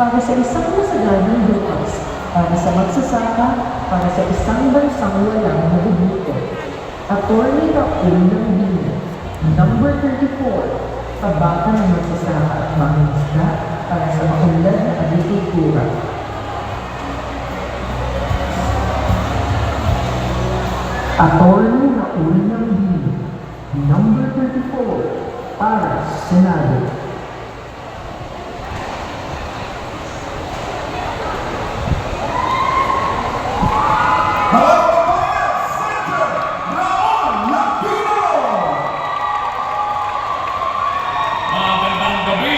Para sa isang masaganang bukas, para sa magsasaka, para sa isang bansang walang nagugutom. Attorney Raul ng Bino, number 34, pabaka ng magsasaka at mangingisda para sa maunlad na agrikultura. Attorney Raul ng Bino, number 34, para sa Senado. Mga kabayan, Senator Raon Lapino! Magandang gabi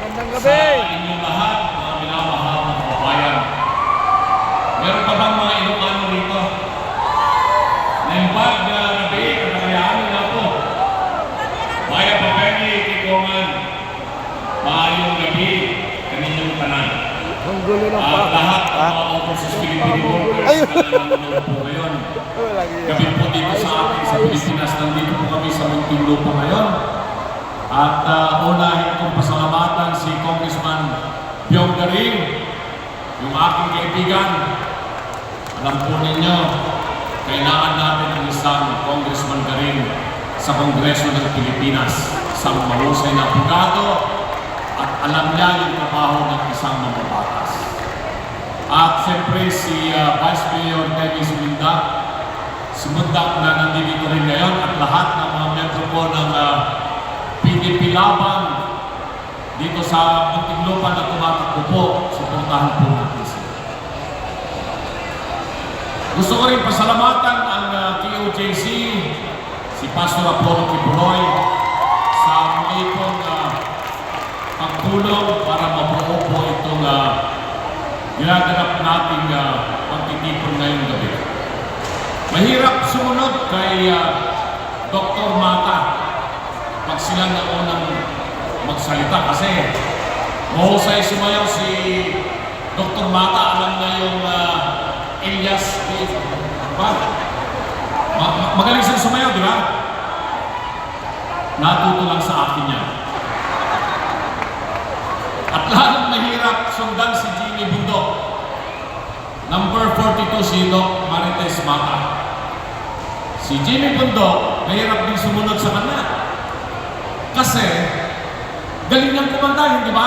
Magandang sa gabi! inyong lahat, mga minamahal na kababayan. Meron pa bang mga Ilocano rito? Naimbag na nabi, kakayaan na po. Maya Papeni, Tikongan, maayong gabi, kaninyong tanan. Ang gulo ng At pa. lahat ng Ha? mga Overseas Filipino workers Ayun. na nanonood po ngayon. Walang iya. Gabi po dito sa atin sa Pilipinas. Nandito po kami sa Muntinlupa ngayon. At uh, unahin kong pasalamatan si Congressman Byong Garing, yung aking kaibigan. Alam po ninyo, kailangan natin ang isang Congressman Garing sa Kongreso ng Pilipinas. Isang mahusay na abogado at alam niya yung trabaho ng isang mambabatas. At siyempre si uh, Vice Mayor Dennis Minda, si na nandito rin ngayon at lahat ng mga membro po ng uh, PDP Laban dito sa Muntinlupa na tumatakbo po, suportahan po natin sila. Gusto ko rin pasalamatan ang uh, TOJC, si Pastor Apollo Kibuloy, sa muli pong uh, pagtulong para mabuo po itong uh, ginaganap nating uh, pagtitipon ngayong gabi. Mahirap sumunod kay uh, Dr. Mata pag sila na unang magsalita kasi mahusay sumayaw si Dr. Mata alam na yung uh, Elias ba? Ma- ma- magaling siyang sumayaw, di ba? Natuto lang sa akin yan. At lalong mahirap sundan si Jimmy Bundok. Number 42 si Doc Marites Mata. Si Jimmy Bundok, mahirap din sumunod sa kanya. Kasi, galing niyang kumantahin, di ba?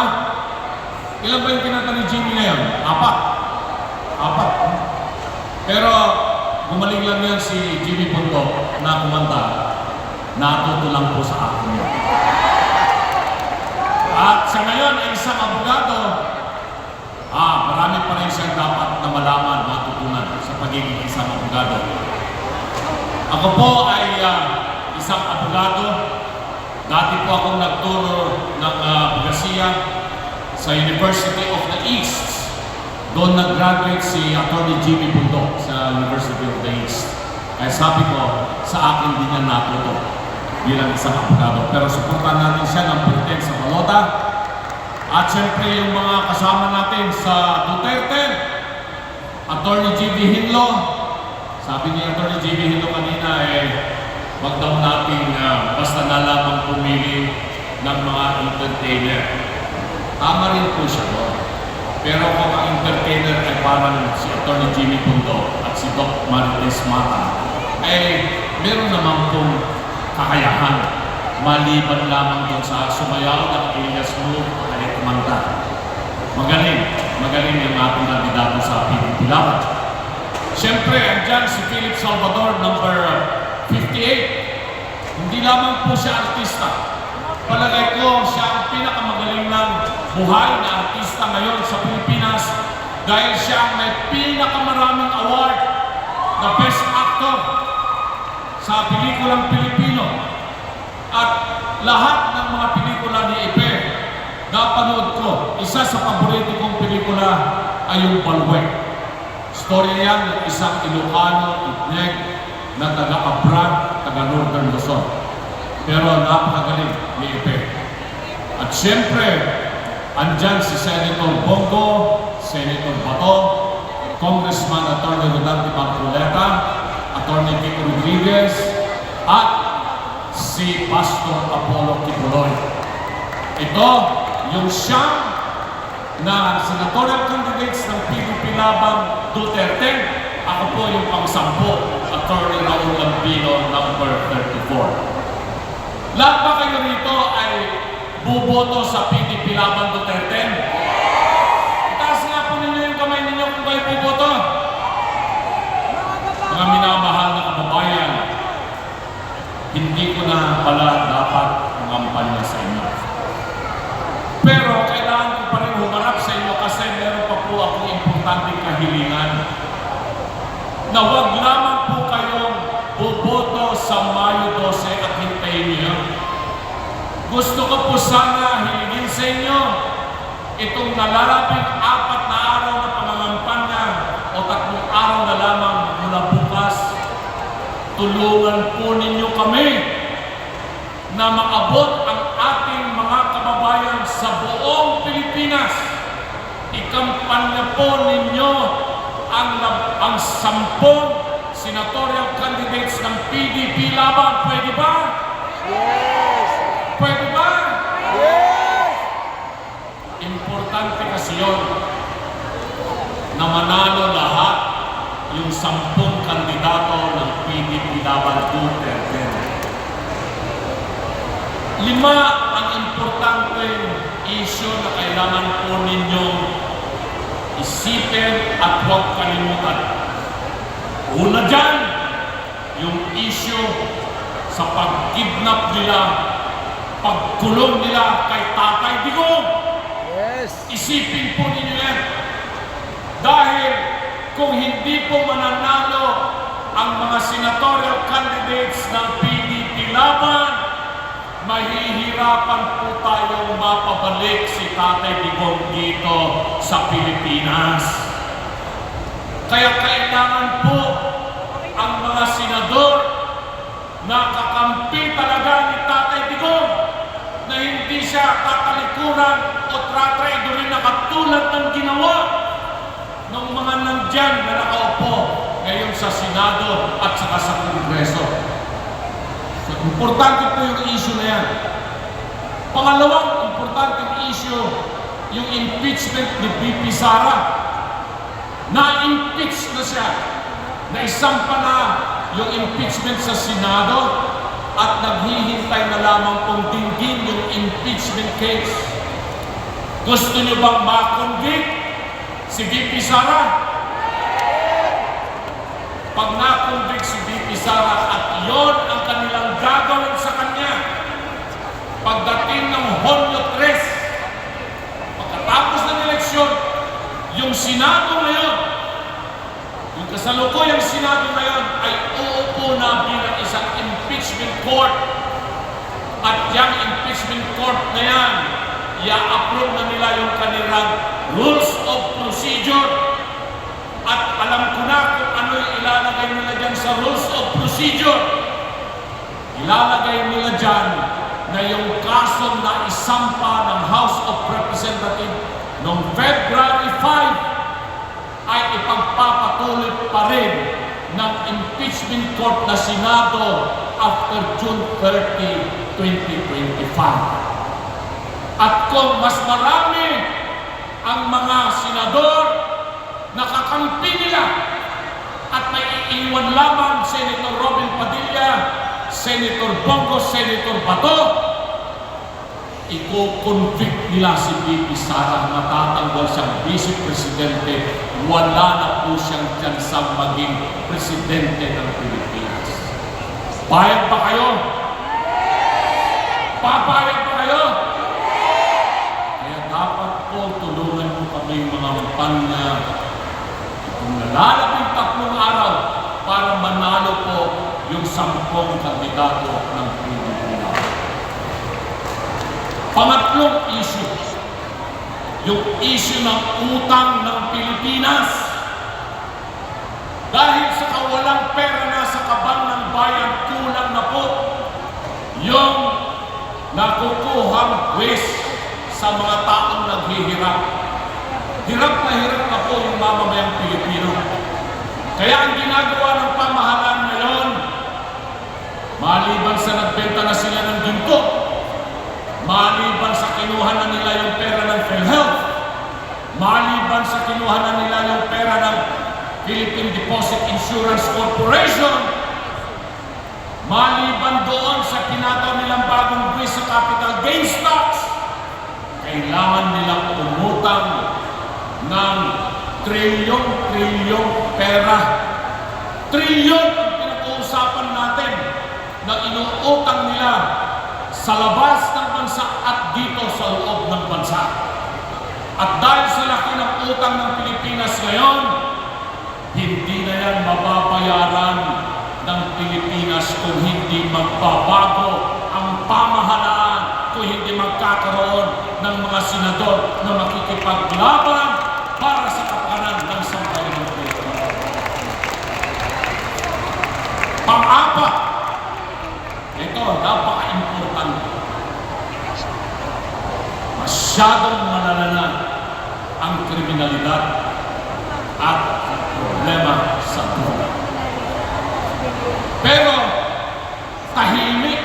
Ilan ba yung kinanta ni Jimmy ngayon? Apat. Apat. Pero, gumaling lang yan si Jimmy Bundok na kumanta. Natuto lang po sa akin yun. At sa ngayon ay isang abogado, ah, marami pa rin siyang dapat na malaman, matutunan sa pagiging isang abogado. Ako po ay ah, isang abogado. Dati po akong nagturo ng uh, sa University of the East. Doon nag-graduate si Attorney Jimmy Bundok sa University of the East. Kaya sabi ko, sa akin din yan natuto bilang isang abogado. Pero suportahan natin siya ng pretend sa balota. At syempre yung mga kasama natin sa Duterte, Attorney G.B. Hinlo. Sabi ni Attorney G.B. Hinlo kanina eh, wag daw nating ah, basta na lamang pumili ng mga entertainer. Tama rin po siya doon. Pero kung ang entertainer ay parang si Attorney Jimmy Pundo at si Doc Marites Mata, eh meron naman pong kakayahan maliban lamang doon sa sumayaw ng Elias Move ay kumanta. Magaling, magaling yung ating kandidato sa PDP Laban. Siyempre, andyan si Philip Salvador, number 58. Hindi lamang po siya artista. Palagay ko, siya ang pinakamagaling ng buhay na artista ngayon sa Pilipinas dahil siya ang may pinakamaraming award na Best Actor sa pelikulang Pilipino. At lahat ng mga pelikula ni Ipe, napanood ko, isa sa paborito kong pelikula ay yung Balwek. Storya yan ng isang Ilocano, Itneg, na taga-Abra, taga-Northern Luzon. Pero napakagaling ni Ipe. At siyempre, andyan si Senator Bongo, Senator Bato, Congressman Attorney Rodante Marcoleta, Attorney Kiko Rodriguez, at si Pastor Apollo Kibuloy. Ito, yung siyang na senatorial candidates ng PDP Laban Duterte. Ako po yung pang-sampo, Attorney Raul Lambino, number 34. Lahat ba kayo rito ay buboto sa PDP Laban Duterte? Itaas nga po ninyo yung kamay ninyo kung kayo buboto. Mga minamahal na kababayan, hindi ko na pala dapat mangampanya sa inyo. Pero kailangan ko pa rin humarap sa inyo kasi meron pa po akong importanteng kahilingan na wag lamang po kayong boboto sa Mayo 12 at hintayin niyo. Gusto ko po sana hilingin sa inyo itong nalalapit apat na araw na pangangampanya o tatlong araw na lamang mula bukas, tulungan po ninyo kami na maabot ang ating mga kababayan sa buong Pilipinas. Ikampanya po ninyo ang, ang sampung senatorial candidates ng PDP laban. Pwede ba? Yes! Pwede ba? Yes! Importante kasi yun na manalo lahat yung sampung ng PDP laban Duterte. Lima ang importanteng issue na kailangan po ninyong isipin at huwag kalimutan. Una dyan, yung issue sa pag-kidnap nila, pagkulong nila kay Tatay Digong. Yes! Isipin po ninyo yan. Dahil kung hindi po mananalo ang mga senatorial candidates ng PDP laban, mahihirapan po tayong mapabalik si Tatay Digong dito sa Pilipinas. Kaya kailangan po ang mga senador na kakampi talaga ni Tatay Digong na hindi siya tatalikuran o tratraidorin na katulad ng ginawa ng mga nandyan na nakaupo ngayon sa Senado at saka sa Kongreso. So, importante po yung issue na yan. Pangalawang importanteng issue, yung impeachment ni BP Sara. Na-impeach na siya. Naisampa na yung impeachment sa Senado at naghihintay na lamang pong dinggin yung impeachment case. Gusto niyo bang ma-convict si VP Sara? Na-convict si VP Sara at yon ang kanilang gagawin sa kanya, pagdating ng Honyo 3, pagkatapos ng eleksyon, yung Senado ngayon, yung kasalukuyang Senado ngayon ay uupo na bilang isang impeachment court. At yung impeachment court na yan, i-approve na nila yung kanilang rules of procedure. At alam ko na kung yung ilalagay nila dyan sa rules of procedure. Ilalagay nila dyan na yung kaso na isampa ng House of Representatives noong February 5 ay ipagpapatuloy pa rin ng impeachment court na Senado after June 30, 2025. At kung mas marami ang mga senador na kakampi nila at may iiwan lamang Senator Robin Padilla, Senator Bongo, Senator Bato, i-convict nila si BP Sara na tatanggol siyang Vice Presidente, wala na po siyang tsansang maging Presidente ng Pilipinas. Payag ba kayo? Papayag ba kayo? Kaya dapat po tulungan mo kami mga kampanya kung nalalabing tatlong araw para manalo po yung sampung kandidato ng PDP. Pangatlong issue, yung issue ng utang ng Pilipinas. Dahil sa kawalang pera na sa kabang ng bayan, kulang na po yung nakukuhang wish sa mga taong naghihirap. Hirap na hirap na po yung mamamayang Pilipino. Kaya ang ginagawa ng pamahalaan maliban sa nagbenta na dugo. Maliban sa kinuha na nila yung pera ng PhilHealth, maliban sa kinuha na nila yung pera ng Philippine Deposit Insurance Corporation, maliban doon sa tinataw nilang bagong buwis sa capital gains tax, kailangan nilang umutang ng trilyon-trilyong pera. Trilyon na inuutang nila sa labas ng bansa at dito sa loob ng bansa. At dahil sa laki ng utang ng Pilipinas ngayon, hindi na yan mababayaran ng Pilipinas kung hindi magbabago ang pamahalaan, kung hindi magkakaroon ng mga senador na makikipaglaban para sa kapakanan ng sambayan ng Pilipinas. Pang-apat, ito, napaka-importante. Masyadong malalala ang kriminalidad at problema sa droga. Pero tahimik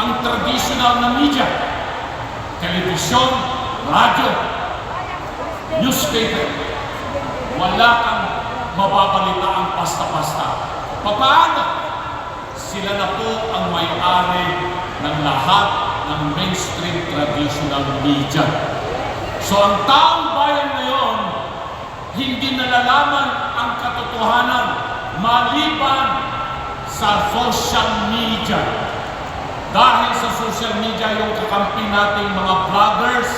ang traditional na media, telebisyon, radyo, newspaper. Wala kang mababalita ang pasta-pasta. Paano? Sila na po ang may-ari ng lahat ng mainstream traditional media. So ang taong bayan ngayon, hindi nalalaman ang katotohanan maliban sa social media. Dahil sa social media yung kakampi nating mga vloggers,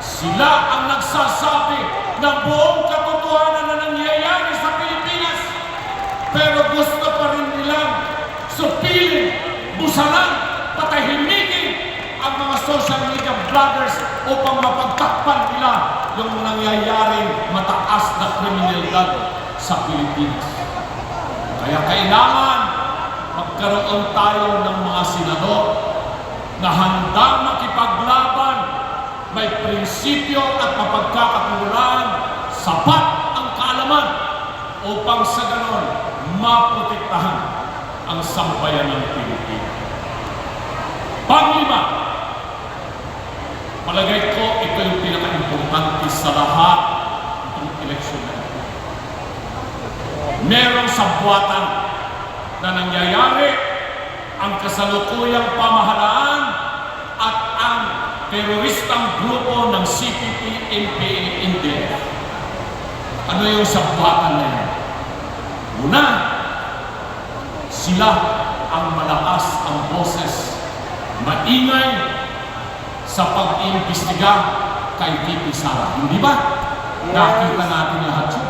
sila ang nagsasabi ng buong katotohanan na nangyayari sa Pilipinas. Pero gusto pa rin nilang supilin, busalan, patahimikin ang mga social media vloggers upang mapagtakpan nila yung nangyayaring mataas na kriminalidad sa Pilipinas. Kaya kailangan magkaroon tayo ng mga senador na handang makipaglaban, may prinsipyo at mapagkakatuluran, sapat ang kaalaman upang sa ganon maprotektahan ang sambayan ng Pilipinas. Panglima, palagay ko ito yung pinaka-importante sa lahat itong eleksyon na ito. Merong sabwatan na nangyayari ang kasalukuyang pamahalaan at ang teroristang grupo ng CPP, NPA, NDF. Ano yung sabwatan na yan? Una, sila ang malakas ang boses, maingay sa pag-iimbestiga kay VP Sara. Hindi ba? Nakita natin lahat yun.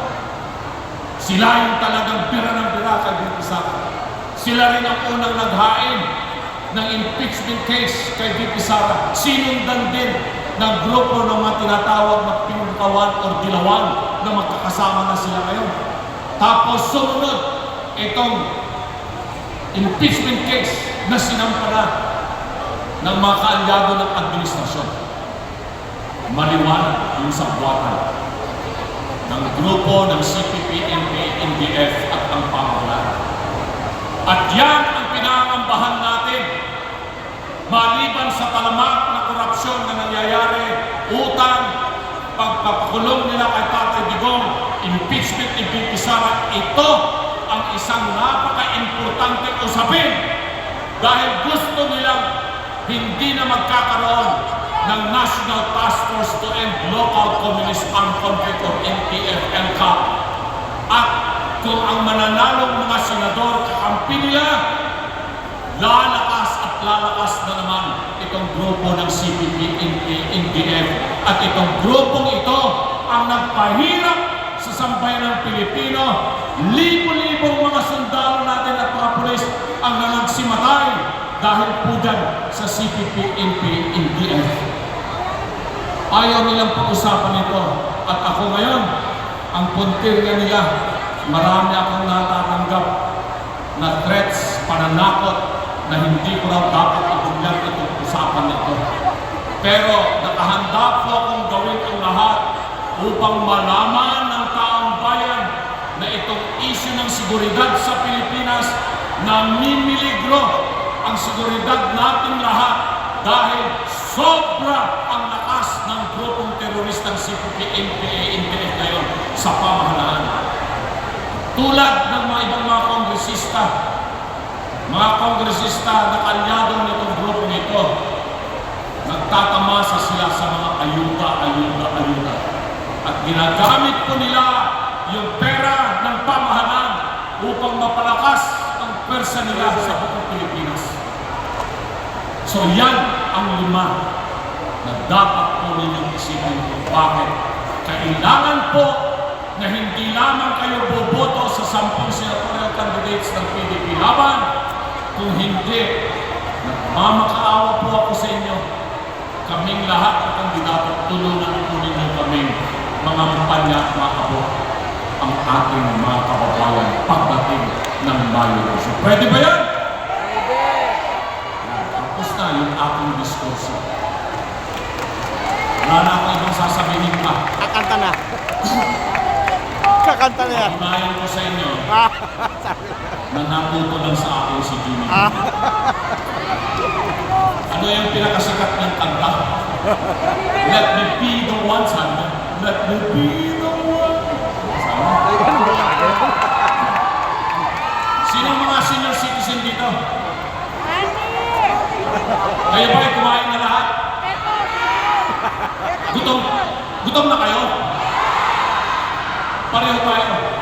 Sila yung talagang bira ng bira kay VP Sara. Sila rin ang unang naghain ng impeachment case kay VP Sara. Sinundan din ng grupo ng mga tinatawag na pinungkawan o dilawan na magkakasama na sila ngayon. Tapos sumunod itong impeachment case na sinampala ng mga kaalyado ng administrasyon. Maliwanag yung sabwatan ng grupo ng CPP, NPA, NDF at ang pamahalaan. At yan ang pinangambahan natin. Maliban sa talamak na korupsyon na nangyayari, utang, pagpapakulong nila kay Tatay Digong, impeachment ni VP Sara, ito ang isang napaka-importante usapin dahil gusto nilang hindi na magkakaroon ng National Task Force to End Local Communist Armed Conflict or NTF-LCAP. At kung ang mananalong mga senador kakampi nila, lalakas at lalakas na naman itong grupo ng CPP, NDF. At itong grupong ito ang nagpahirap sa sambayan ng Pilipino. Libo-libong mga sundalo natin at mga pulis ang nanagsimatay dahil po sa CPP, NDF. Ayaw nilang pag-usapan ito. At ako ngayon, ang puntirya nila, marami akong natatanggap na threats, pananakot, na hindi ko raw dapat ibunyag itong usapan nito. Pero nakahanda po akong gawin ang lahat upang malaman ng taong bayan na itong issue ng seguridad sa Pilipinas na mimiligro ang seguridad nating lahat dahil sobra ang lakas ng grupong teroristang CPP-NPA NPF ngayon sa pamahalaan. Tulad ng mga ibang mga kongresista, mga kongresista na kalyado nitong grupong ito, nagtatamasa sila sa mga ayuda, ayuda, ayuda. At ginagamit po nila yung pera ng pamahalaan upang mapalakas ang pwersa nila sa buong Pilipinas. So yan ang lima na dapat po ninyong isipin kung bakit kailangan po na hindi lamang kayo boboto sa sampung senatorial candidates ng PDP laban, kung hindi, nagmamakaawa po ako sa inyo, kaming lahat na kandidato, tulungan po ninyo kaming mga kampanya at maabot ang ating mga kababayan pagdating ng Mayo. So, pwede ba yan? Yung aking diskurso. Wala na akong ibang sasabihin pa. Kakanta na. Kakanta na yan. Unahin ko sa inyo na natuto lang sa akin si Jimmy. ano yung pinakasikat niyang kanta? Let me be the one, sabi niya. Let me be the one. Sabi niya. Sino ang mga senior citizen dito? Kayo ba kumain na lahat? Gutom? Gutom na kayo? Pareho tayo.